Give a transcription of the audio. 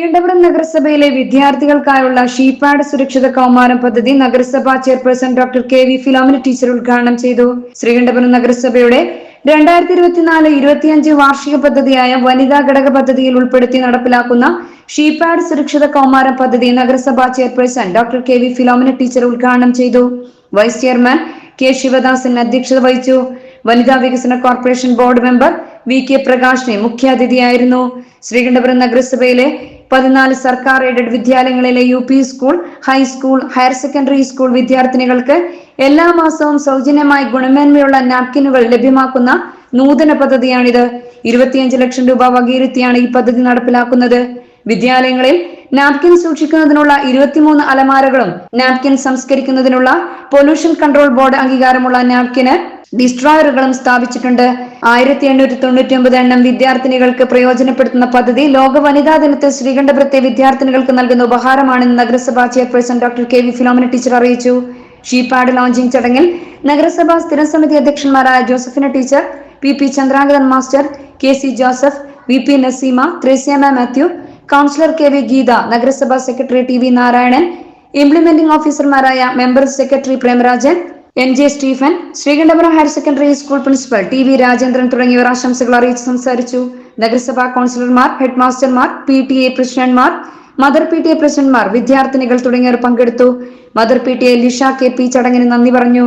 ശ്രീകണ്ഠപുരം നഗരസഭയിലെ വിദ്യാർത്ഥികൾക്കായുള്ള ഷീപാഡ് സുരക്ഷിത കൗമാരം പദ്ധതി നഗരസഭാ chairperson doctor K V Philomina teacher ഉദ്ഘാടനം ചെയ്തു. ശ്രീകണ്ഠപുരം നഗരസഭയുടെ രണ്ടായിരത്തി ഇരുപത്തിനാല് ഇരുപത്തിയഞ്ച് വാർഷിക പദ്ധതിയായ വനിതാ ഘടക പദ്ധതിയിൽ ഉൾപ്പെടുത്തി നടപ്പിലാക്കുന്ന ഷീപാഡ് സുരക്ഷിത കൗമാരം പദ്ധതി നഗരസഭാ chairperson doctor K V Philomina teacher ഉദ്ഘാടനം ചെയ്തു. വൈസ് ചെയർമാൻ കെ ശിവദാസൻ അധ്യക്ഷത വഹിച്ചു. വനിതാ വികസന corporation board member V K പ്രകാശിനെ മുഖ്യാതിഥിയായിരുന്നു. ശ്രീകണ്ഠപുരം നഗരസഭയിലെ പതിനാല് സർക്കാർ aided വിദ്യാലയങ്ങളിലെ U P school high school higher secondary school വിദ്യാർത്ഥിനികൾക്ക് എല്ലാ മാസവും സൗജന്യമായി ഗുണമേന്മയുള്ള നാപ്കിനുകൾ ലഭ്യമാക്കുന്ന നൂതന പദ്ധതിയാണിത്. ഇരുപത്തിയഞ്ച് ലക്ഷം രൂപ വകയിരുത്തിയാണ് ഈ പദ്ധതി നടപ്പിലാക്കുന്നത്. വിദ്യാലയങ്ങളിൽ നാപ്കിൻ സൂക്ഷിക്കുന്നതിനുള്ള ഇരുപത്തിമൂന്ന് അലമാരകളും നാപ്കിൻ സംസ്കരിക്കുന്നതിനുള്ള പൊല്യൂഷൻ കൺട്രോൾ ബോർഡ് അംഗീകാരമുള്ള നാപ്കിന് ഡിസ്ട്രോയറുകളും സ്ഥാപിച്ചിട്ടുണ്ട്. ആയിരത്തി എണ്ണൂറ്റി തൊണ്ണൂറ്റി ഒമ്പത് എണ്ണം വിദ്യാർത്ഥിനികൾക്ക് പ്രയോജനപ്പെടുത്തുന്ന പദ്ധതി ലോക വനിതാ ദിനത്തിൽ ശ്രീകണ്ഠപുരത്തെ വിദ്യാർത്ഥിനികൾക്ക് നൽകുന്ന ഉപഹാരമാണെന്ന് നഗരസഭാ chairperson doctor K V Philomina teacher അറിയിച്ചു. ഷീപാഡ് ലോഞ്ചിംഗ് ചടങ്ങിൽ നഗരസഭാ സ്ഥിരം സമിതി അധ്യക്ഷന്മാരായ Josephina teacher P P Chandrangadan master K C Joseph V P Naseema Thresiamma Mathew councillor K V Geetha നഗരസഭാ secretary T V Narayanan implementing ഓഫീസർമാരായ member secretary Premarajan N J Stephen Sreekandapuram higher secondary school principal T V Rajendran തുടങ്ങിയവർ ആശംസകൾ അറിയിച്ച് സംസാരിച്ചു. നഗരസഭാ കൗൺസിലർമാർ head മാസ്റ്റർമാർ P T A പ്രസിഡന്റ്മാർ മദർ പി ടി എ പ്രസിഡന്റ്മാർ വിദ്യാർത്ഥിനികൾ തുടങ്ങിയവർ പങ്കെടുത്തു. Mother P T A Lisha K P ചടങ്ങിന് നന്ദി പറഞ്ഞു.